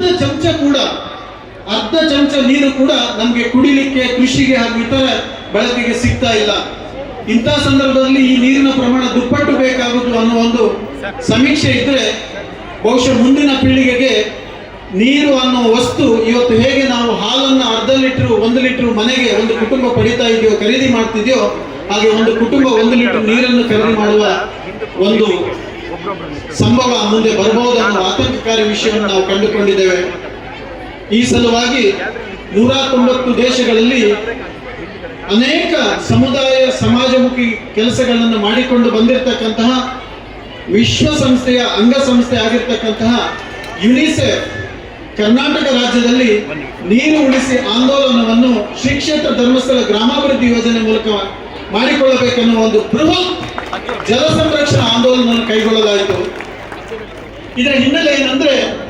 ಅರ್ಧ ಚಮಚ ಕೂಡ, ಅರ್ಧ ಚಮಚ ನೀರು ಕೂಡ ನಮಗೆ ಕುಡಿಲಿಕ್ಕೆ, ಕೃಷಿಗೆ ಹಾಗೂ ಇತರ ಬಳಕೆಗೆ ಸಿಗ್ತಾ ಇಲ್ಲ. ಇಂಥ ಸಂದರ್ಭದಲ್ಲಿ ಈ ನೀರಿನ ಪ್ರಮಾಣ ದುಪ್ಪಟ್ಟು ಬೇಕಾಗುತ್ತೆ ಅನ್ನೋ ಒಂದು ಸಮೀಕ್ಷೆ ಇದ್ರೆ, ಬಹುಶಃ ಮುಂದಿನ ಪೀಳಿಗೆಗೆ ನೀರು ಅನ್ನೋ ವಸ್ತು ಇವತ್ತು ಹೇಗೆ ನಾವು ಹಾಲನ್ನು ಅರ್ಧ ಲೀಟರ್, ಒಂದು ಲೀಟರ್ ಮನೆಗೆ ಒಂದು ಕುಟುಂಬ ಪಡಿತಾ ಇದೆಯೋ, ಖರೀದಿ ಮಾಡ್ತಿದೆಯೋ, ಹಾಗೆ ಒಂದು ಕುಟುಂಬ ಒಂದು ಲೀಟರ್ ನೀರನ್ನು ಖರೀದಿ ಮಾಡುವ ಒಂದು ಸಂಭವ ಮುಂದೆ ಬರಬಹುದು ಅನ್ನೋ ಆತಂಕಕಾರಿ ವಿಷಯವನ್ನು ನಾವು ಕಂಡುಕೊಂಡಿದ್ದೇವೆ. ಈ ಸಲುವಾಗಿ ನೂರ ತೊಂಬತ್ತು ದೇಶಗಳಲ್ಲಿ ಅನೇಕ ಸಮುದಾಯ ಸಮಾಜಮುಖಿ ಕೆಲಸಗಳನ್ನು ಮಾಡಿಕೊಂಡು ಬಂದಿರತಕ್ಕಂತಹ ವಿಶ್ವಸಂಸ್ಥೆಯ ಅಂಗಸಂಸ್ಥೆ ಆಗಿರ್ತಕ್ಕಂತಹ ಯುನಿಸೆಫ್ ಕರ್ನಾಟಕ ರಾಜ್ಯದಲ್ಲಿ ನೀರು ಉಳಿಸಿ ಆಂದೋಲನವನ್ನು ಶ್ರೀ ಕ್ಷೇತ್ರ ಧರ್ಮಸ್ಥಳ ಗ್ರಾಮಾಭಿವೃದ್ಧಿ ಯೋಜನೆ ಮೂಲಕ ಮಾಡಿಕೊಳ್ಳಬೇಕೆನ್ನುವ ಒಂದು ಬೃಹತ್ ಜಲ ಆಂದೋಲನವನ್ನು ಕೈಗೊಳ್ಳಲಾಯಿತು. ಇದರ ಹಿನ್ನೆಲೆ ಏನಂದ್ರೆ